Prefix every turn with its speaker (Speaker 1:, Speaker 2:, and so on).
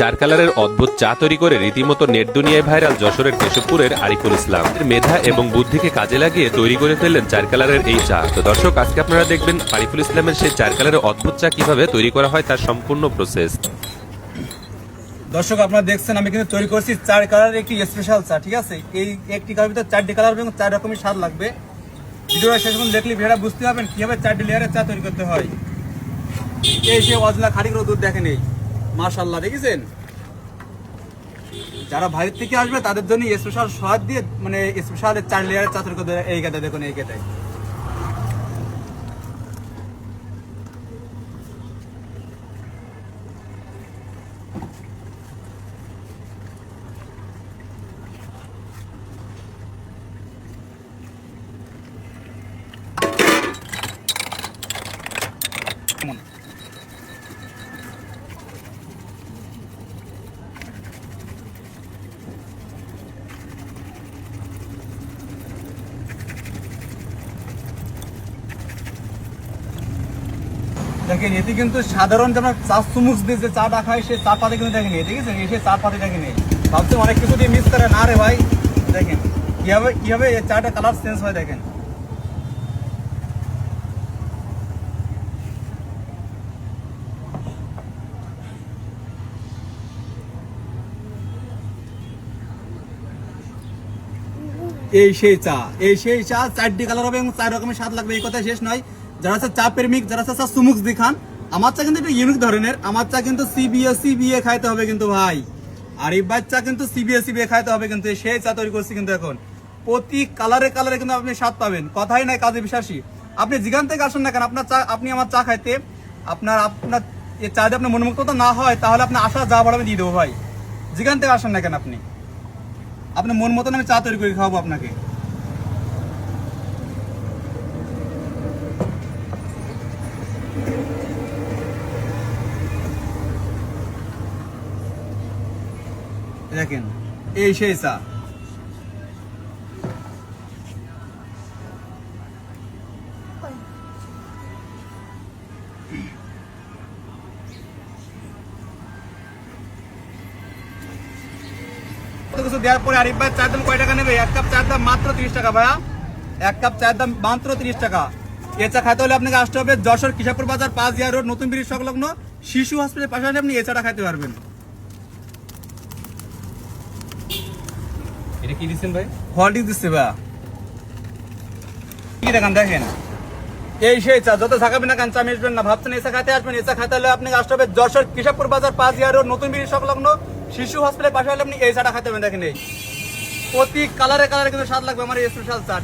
Speaker 1: চার কালারের অদ্ভুত চা তৈরি করে রীতিমতো নেট দুনিয়ায় ভাইরাল যশোরের কেশবপুরের আরিফুল ইসলাম। মেধা এবং বুদ্ধিকে কাজে লাগিয়ে তৈরি করে ফেললেন চার কালারের এই চা। তো দর্শক, আজকে আপনারা দেখবেন আরিফুল ইসলামের সেই চার কালারের অদ্ভুত চা কীভাবে তৈরি করা হয় তার সম্পূর্ণ প্রসেস
Speaker 2: দর্শক, আপনারা দেখছেন আমি কিন্তু তৈরি করছি চার কালারের একটি স্পেশাল চা, ঠিক আছে? এই একটি কালার ভিতরে চারটি কালার এবং চার রকমের স্বাদ লাগবে। ভিডিওটা শেষ পর্যন্ত দেখলে ভিডিওটা বুঝতে পারবেন কীভাবে চারটি লেয়ারের চা তৈরি করতে হয়। এই সে অজলা করে দুধ দেখেন এই। মাশাল্লাহ দেখেছেন? যারা বাইরের থেকে আসবে, তাদের জন্য স্পেশাল স্বাদ দিয়ে মানে স্পেশাল চার লেয়ারের চা তৈরি করতে এই গেটা দেখুন, এই গেটায় কেমন দেখেন এতে কিন্তু সাধারণ যে চা চুমুচ দিয়ে যে চাটা খাই সে চা পাতে কিন্তু দেখেন ঠিক আছে এসে চা পাতে দেখেন ভাবছে অনেক কিছু দিয়ে মিক্স করে না রে ভাই, দেখেন, কীভাবে কীভাবে এই চাটা কালার চেঞ্জ হয় দেখেন। এই সেই চা, এই সেই চা, চারটি কালার হবে এবং চার রকমের স্বাদ লাগবে, এই কথা শেষ নয়। যারা চা প্রেমিক, যারা চা সুমুক দেখান, আমার চা কিন্তু একটু ইউনিক ধরনের, আমার চা কিন্তু সিবিএ সিবিএ খাইতে হবে কিন্তু ভাই। আর এই চা কিন্তু সিবিএ সিবিএ খাইতে হবে কিন্তু, সে চা তৈরি করছি কিন্তু এখন। প্রতি কালারে কালারে কিন্তু আপনি স্বাদ পাবেন। কথাই নাই, কাজে বিশ্বাসী। আপনি যেখান থেকে আসুন না কেন, আপনার চা, আপনি আমার চা খাইতে, আপনার আপনার এই চা যদি আপনার মনোমুক্ত না হয়, তাহলে আপনার আশা যা বাড়াবে দিয়ে দেবো ভাই। যেখান থেকে আসেন না কেন আপনি? আপনার মন মতন আমি চা তৈরি করে খাওয়াবো আপনাকে। দেখেন, এই সেই চা। দাম টাকা নেবে? এক কাপ চার দাম মাত্র টাকা ভাইয়া। এক কাপ চার দাম মাত্র তিরিশ টাকা। এ চা খাইতে হলে আপনাকে আসতে হবে যশোর কিশাপুর বাজার পাঁচ ইয়ার রোড, নতুন ব্রিজ সংলগ্ন শিশু হসপিটালের পাশাপাশি আপনি এ চাটা খাইতে পারবেন।
Speaker 1: এটা কি ভাই?
Speaker 2: দিচ্ছে ভাই। কি দেখান, দেখেন। এই সেই চা, যত থাকাবেন না কেন, চা মিশবেন না। ভাবছেন এসা খাইতে আসবেন এসা খাইতে হলে আপনাকে আসতে হবে যশোর কৃষকপুর বাজার, পাঁচ ইয়ার, নতুন বিড়ি সংলগ্ন শিশু হসপিটালের পাশে হলে আপনি এই চাটা খাতে দেখেন এই। প্রতি কালারে কালারে কিন্তু স্বাদ লাগবে, আমার এই স্পেশাল চা।